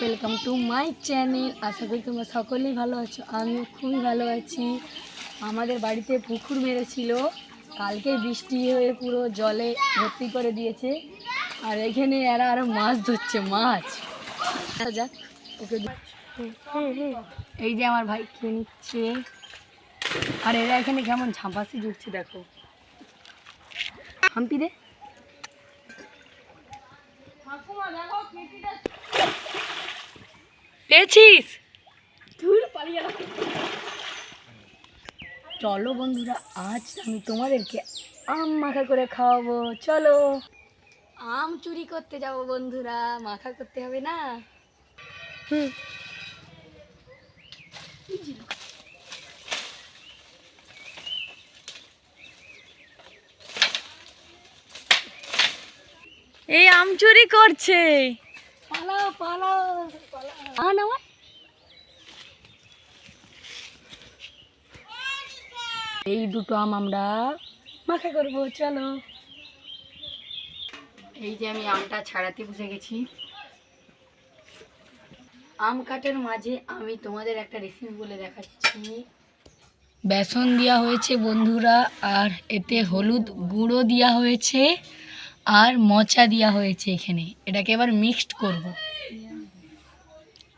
Welcome to my channel আশা করি তোমরা সকলেই ভালো আছো। আমিও খুবই ভালো আছি। আমাদের বাড়িতে পুকুর মেরেছিল। কালকে বৃষ্টি হয়ে পুরো জলে ভর্তি করে দিয়েছে। আর এখানে এরা আরও মাছ ধরছে, মাছ। দেখা যাক, ওকে এই যে আমার ভাই খেয়ে নিচ্ছে। আর এরা এখানে কেমন ঝাঁপাসি জুটছে দেখো। হাম্পি রে পেয়েছিস চলো বন্ধুরা আজ আমি তোমাদেরকে আম মাখা করে খাওয়াবো। চলো। আম চুরি করতে যাব বন্ধুরা মাখা করতে হবে না। হুম। এই আম চুরি করছে। পালাও এই দুটো আম আমরা মাখা করব, চলো। এই যে আমি আমটা ছাড়াতে বসে গেছি। আম কাটার মাঝে আমি তোমাদের একটা রেসিপি বলে দেখাচ্ছি। বেসন দেওয়া হয়েছে বন্ধুরা, আর এতে হলুদ গুঁড়ো দেওয়া হয়েছে। আর মোচা দেওয়া হয়েছে এখানে। এটাকে এবার মিক্সড করব।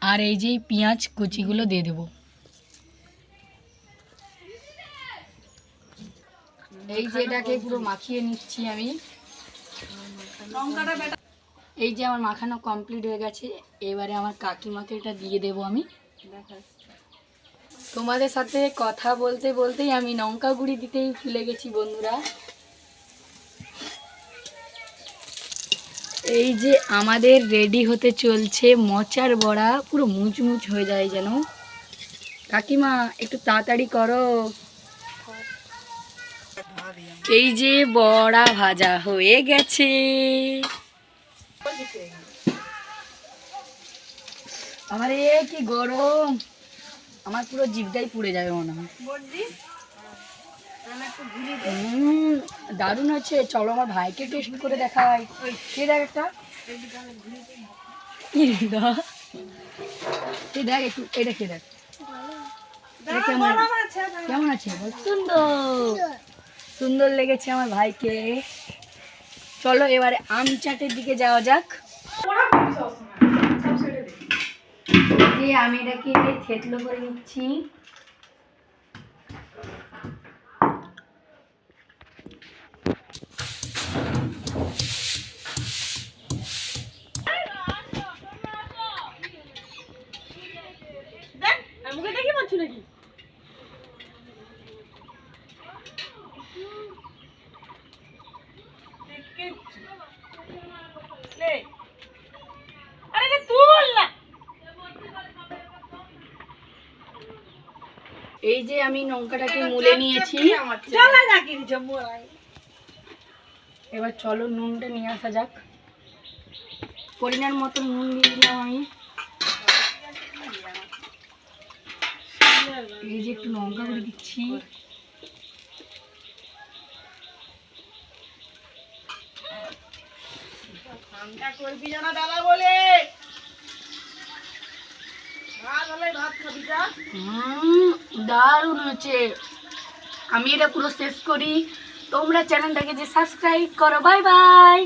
আর এই যে পেঁয়াজ কুচিগুলো দিয়ে দেবো। এই যে এটাকে পুরো মাখিয়ে নিচ্ছি আমি। এই যে আমার মাখানো কমপ্লিট হয়ে গেছে। এবারে আমার কাকিমাকে এটা দিয়ে দেবো আমি। তোমাদের সাথে কথা বলতে বলতেই আমি লঙ্কা গুঁড়ি দিতেই ভুলে গেছি বন্ধুরা। এই যে আমাদের রেডি হতে চলছে মোচার বড়া, পুরো মুচমুচ হয়ে যায় যেন। কাকিমা, একটু তাড়াতাড়ি করো। এই যে বড়া ভাজা হয়ে গেছে। আমার এ কি গরম! আমার পুরো জিভটাই পুড়ে যাবে মনে হয়। দারুণ হচ্ছে। চলো আমার ভাইকে টেস্ট করে দেখ একটা? দেখ একটু এটা খেয়ে দেখ। কেমন? কেমন আছে? সুন্দর। সুন্দর লেগেছে আমার ভাইকে। চলো এবারে আম চাটের দিকে যাওয়া যাক। যে আমি এটাকে থেতলো করে নিচ্ছি। এই যে আমি লঙ্কাটাকে মুলে নিয়েছি। এবার চলো নুনটা নিয়ে আসা যাক। পরিমাণ মতো নুন দিয়ে দিলাম আমি। এই যে একটু লঙ্কা করে দিচ্ছি। হুম, দারুণ হচ্ছে আমি এটা পুরো শেষ করি। তোমরা চ্যানেলটাকে যে সাবস্ক্রাইব করো বাই বাই